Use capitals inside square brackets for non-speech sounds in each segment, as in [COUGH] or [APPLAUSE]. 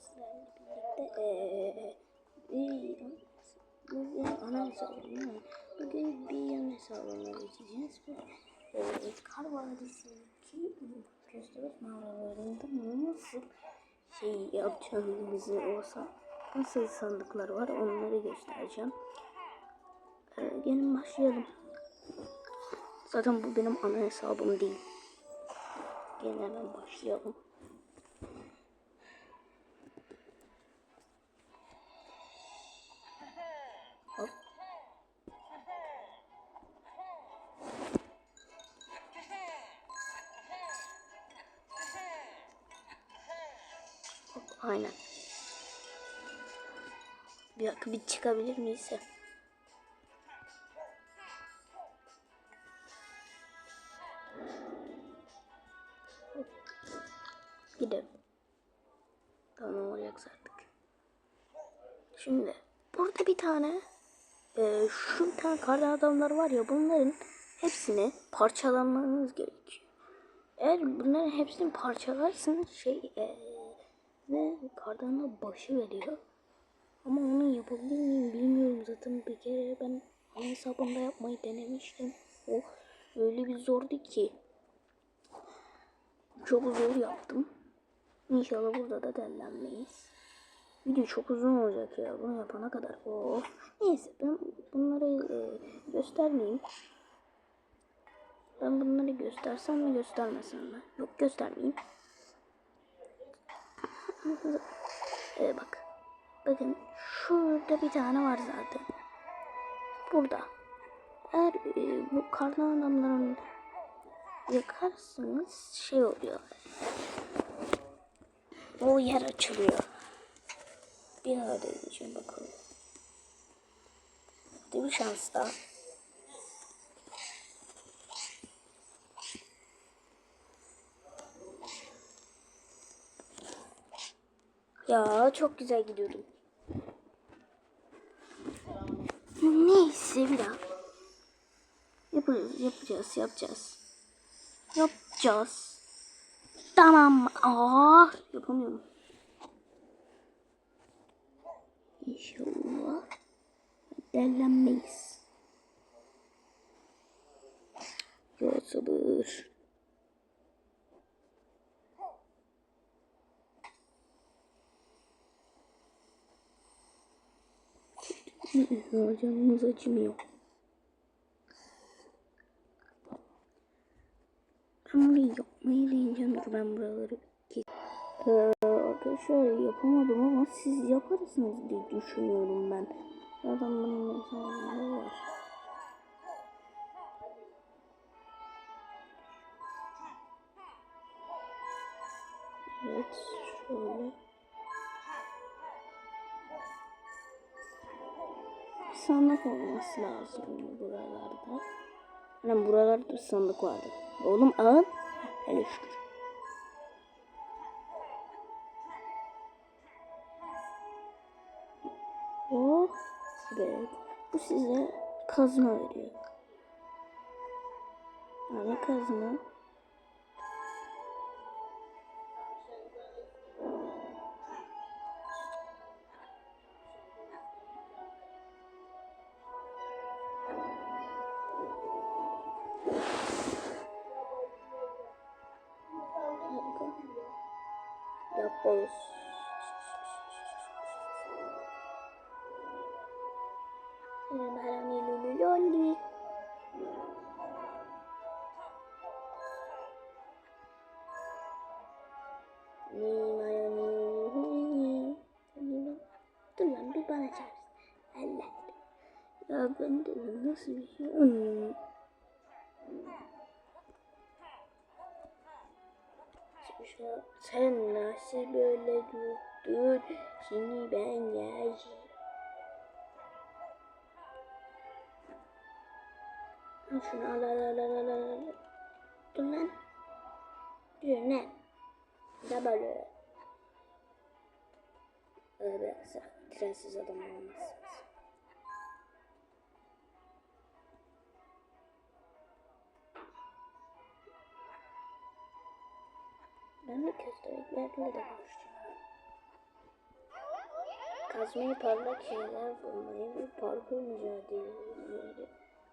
sizlerle birlikte bir bugün ana hesabım değil mi? Bugün bir yan hesabına geçeceğiz ve eee Kar Vadisi'ndeki Köstebek mağaralarında nasıl şey yapacağımızı olsa nasıl sandıklar var onları göstereceğim. Eee gelin başlayalım. Zaten bu benim ana hesabım değil. Gelin hemen başlayalım. Aynen. Bir dakika bir çıkabilir miyiz? Gidelim. Tamam olacak artık. Şimdi burada bir tane e, şu bir tane karlı adamlar var ya bunların hepsini parçalamanız gerekiyor. Eğer bunların hepsini parçalarsınız şey e, ve kardan başı veriyor. Ama onu yapabilir miyim bilmiyorum zaten bir kere ben ana hesabımda yapmayı denemiştim. O öyle bir zordu ki. Çok zor yaptım. İnşallah burada da dellenmeyiz. Video çok uzun olacak ya bunu yapana kadar. Of. Neyse ben bunları e, göstermeyeyim. Ben bunları göstersem mi göstermesem mi? Yok göstermeyeyim. Ee, bak. Bakın şurada bir tane var zaten. Burada. Eğer e, bu kardan adamların yakarsınız şey oluyor. O yer açılıyor. Bir daha deneyeceğim bakalım. Bir şans daha. Ya çok güzel gidiyordum. Neyse bir daha. Yapacağız, yapacağız, yapacağız. Yapacağız. Tamam. Aa, yapamıyorum. İnşallah dellenmeyiz. Ya sabır. Ya canımız acımıyor. Ben burayı yapmayı deneyeceğim. Dur ben buraları kes. Ee, yapamadım ama siz yaparsınız diye düşünüyorum ben. Zaten bunun mesajları var. Evet şöyle. Sandık olması lazım buralarda. Hani buralarda bir sandık vardı. Oğlum al. Hele şükür. Hop. Evet. Bu size kazma veriyor. Yani kazma. Yapboz. Hui. Dur lan. Ya ben de nasıl bir? Sen nasıl böyle durdun? Şimdi ben geleceğim. Şunu al al al al al al. Dur lan. Dur lan. Da böyle. Öyle trensiz adam olmaz. Ben de köstebeklerle de konuşacağım. kazmayı parlak şeyler bulmayı ve parkur mücadeleleri,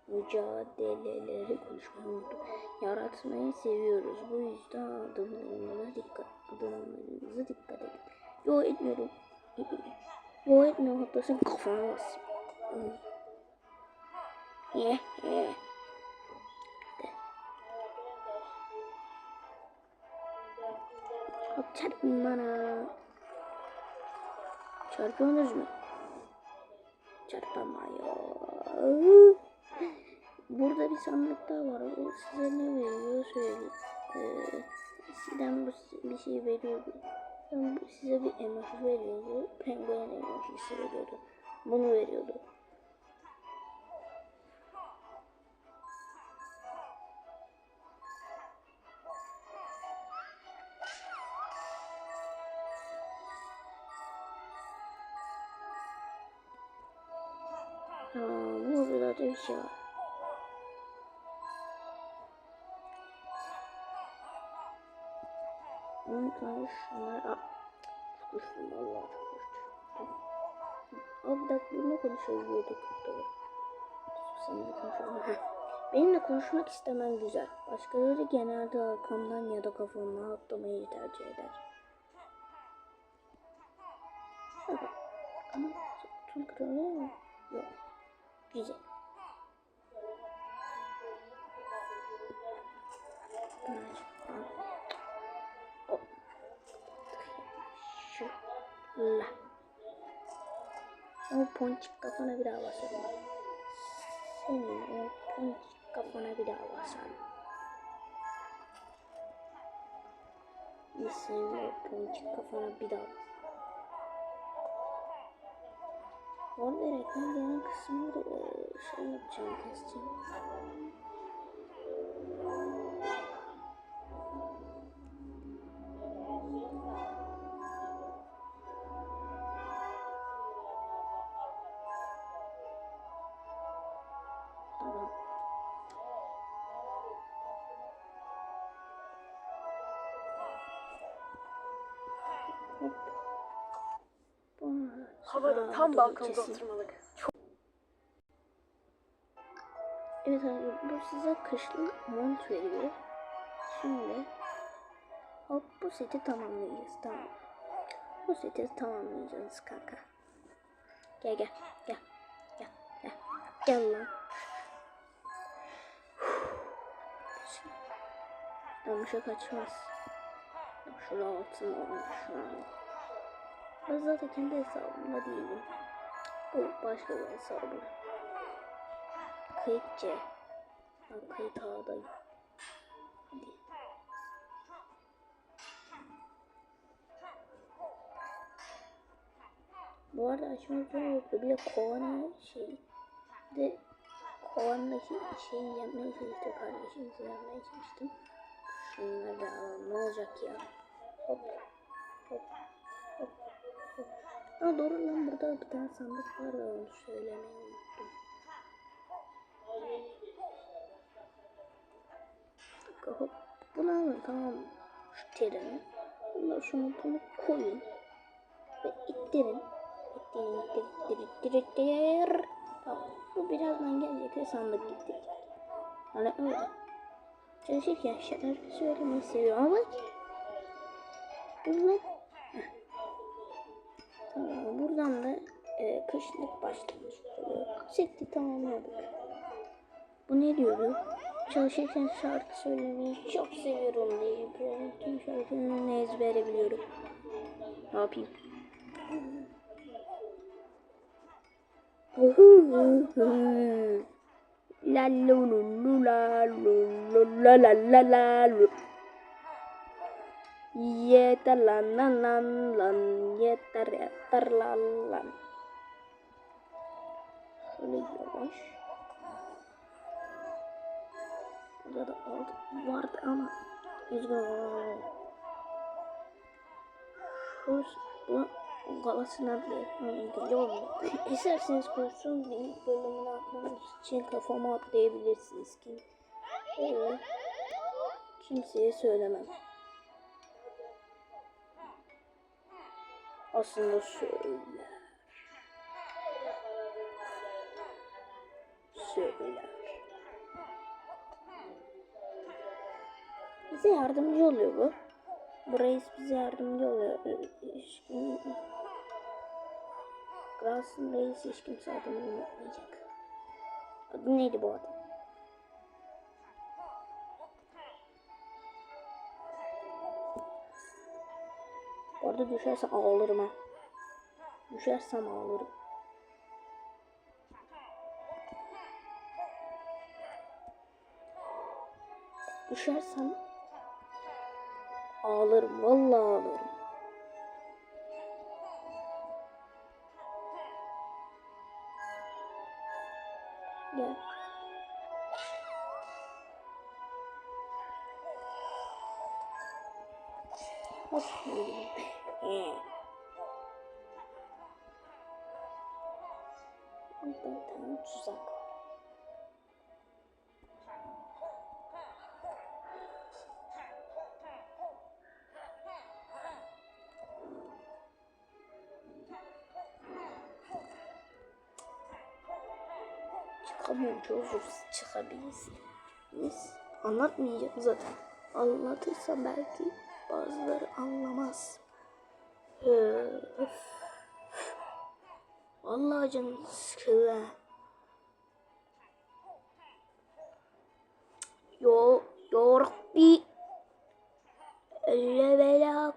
mücadeleleri konuşmayı unuttuk. Yaratmayı seviyoruz. Bu yüzden adımlarımıza dikkat, adımlarımıza dikkat edin. Yo etmiyorum. Yo etmiyorum. Hatta sen kafana bas. Ye ye. Çarpın bana. Çarpıyorsunuz mu? Çarpamıyor. Burada bir sandık daha var. O size ne veriyor söyleyeyim. Ee, sizden bu bir şey veriyordu. Ben size bir emoji veriyordu. Penguen emojisi veriyordu. Bunu veriyordu. Burada da bir şey var. On tane şunlar... Aa, çok uçtum valla dakika bununla konuşuyorduk. Doğru. Seninle konuşalım. Benimle konuşmak istemem güzel. Başkaları genelde arkamdan ya da kafamdan atlamayı tercih eder. Ama tüm kırılıyor mu? Yok. Güzel. Şöyle. O ponçik kafana bir daha basarım. Senin o ponçik kafana bir daha basarım. Senin o ponçik kafana bir daha Orada reklam gelen kısımları eee, şey yapacağım, keseceğim. Havada tam balkonda oturmalık. Evet abi bu size kışlık mont veriyor. Şimdi hop bu seti tamamlayacağız tamam. Bu seti tamamlayacağız kanka. Gel gel gel gel gel gel lan. Dönüşe kaçmaz. Şurada altın olmuş şu an. Ben zaten kendi hesabımda değilim. Bu başka bir hesabım. Kayıt C. Ben kayıt A'dayım. Hadi. Bu arada açmak zor oldu. Bir de kovana şey. Bir de kovandaki şeyi yapmaya çalıştım. Kardeşimizi yapmaya çalıştım. Şunları da alalım. Ne olacak ya? Hop. Hop. Aa doğru lan burada bir tane sandık var onu söylemeyi unuttum. hop. Bunu alın tamam? Şu terini. Bundan sonra bunu koyun. Ve ittirin. İttirin, ittir, ittir, ittir, ittir. Tamam. Bu birazdan gelecek ve sandık gidecek. Hani öyle. Çalışırken şarkı söylemeyi seviyorum ama bak. Tamam buradan da e, kışlık başlamış oluyor. Seti tamamladık. Bu ne diyordu? Çalışırken şarkı söylemeyi çok seviyorum diye. Tüm şarkılarını ezbere biliyorum. Ne yapayım? La la lu lu la la la la lu. Yeter lan lan lan lan yeter yeter lan lan. Şöyle yavaş. Burada da alt vardı ama. Kurs bu galasına bir ilgili olmuyor. [LAUGHS] İsterseniz kursun ilk bölümünü atlamak için kafama atlayabilirsiniz ki. Evet. Kimseye söylemem. Aslında şöyle. Şöyle. Bize yardımcı oluyor bu. Bu reis bize yardımcı oluyor. Ee, Şimdi... Grass'ın reisi hiç kimse adını unutmayacak. Adı neydi bu adam? Bu arada düşersem ağlarım ha. Düşersem ağlarım. Düşersem ağlarım. Vallahi ağlarım. Ee. Burada bir tane. Çıkamıyorum çok zor çıkabiliriz. Biz anlatmayacağım zaten. Anlatırsam belki bazıları anlamaz. Öf. Vallahi canım sıkıldı. Yo, yoruk bir levelak.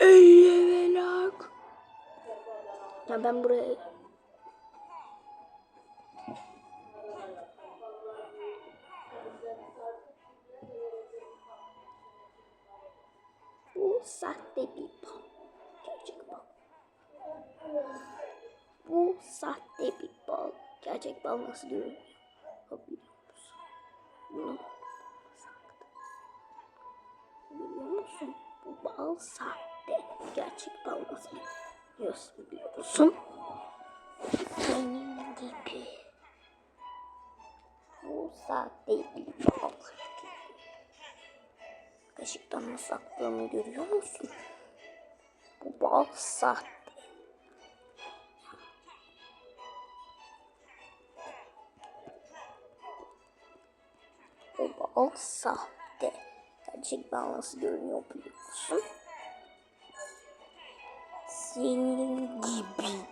Levelak. Ya ben buraya sahte bir bal. Gerçek bal. Bu sahte bir bal. Gerçek bal nasıl görünüyor? Biliyor musun? Bunu biliyor musun? Bu bal sahte. Gerçek bal nasıl görünüyorsun biliyor musun? Senin gibi. Bu sahte bir bal. Kaşıktan nasıl aktığını görüyor musun? Bu bal sahte. Bu bal sahte. Gerçek bal nasıl görünüyor biliyor musun? Senin gibi.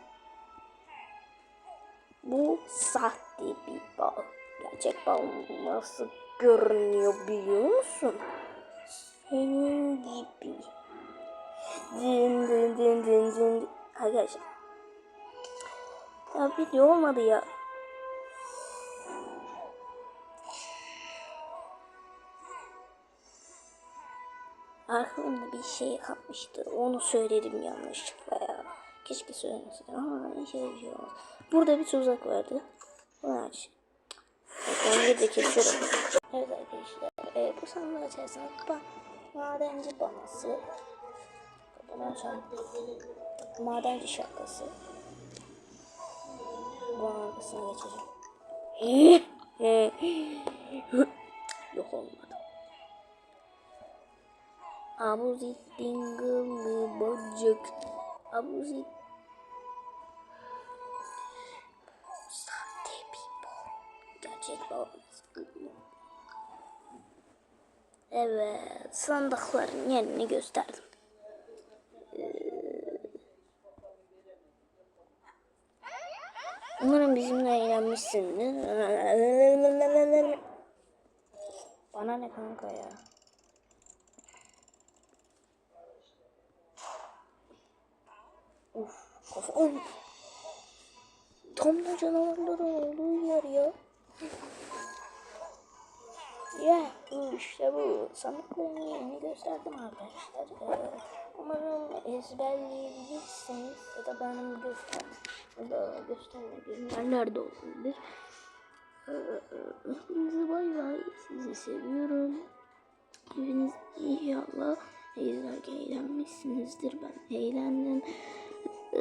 Bu sahte bir bal. Gerçek bal nasıl görünüyor biliyor musun? Senin gibi. Dın dın dın dın dın. Arkadaşlar. Ya video olmadı ya. Aklımda bir şey kalmıştı. Onu söyledim yanlışlıkla ya. Keşke söylemeseydim ama bir şey bir olmaz. Burada bir tuzak vardı. Bunu aç. Ben de kesiyorum. Evet arkadaşlar. E, bu sandığı açarsanız ba madenci banası. Bundan sonra madenci şapkası. Bu arkasına geçeceğim. [LAUGHS] Yok olmadı. Abuzi dingıllı bocuk. Abuzi Sahte Evet, sandıkların yerini gösterdim. Umarım bizimle eğlenmişsindir. Bana ne kanka ya? Uf, kafa. Of. Tam da canavarların olduğu yer ya. Ya bu işte bu. Sandıkların yerini gösterdim arkadaşlar. Ee, umarım ezberleyebilirsiniz ya da benim göster ya da göstermediğim yerlerde olabilir. Ee, Hepinize bay bay. Sizi seviyorum. Hepiniz inşallah izlerken eğlenmişsinizdir. Ben eğlendim. Ee,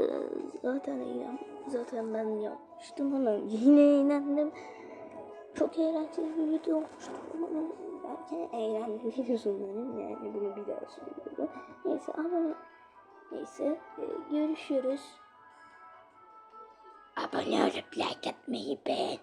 zaten eğlen zaten ben yapmıştım ama yine eğlendim. Çok eğlenceli bir video olmuştu. Umarım belki eğlendiriyorsun [LAUGHS] benim. Yani bunu bir daha söylüyorum. Neyse ama neyse e, görüşürüz. Abone olup like atmayı beğen.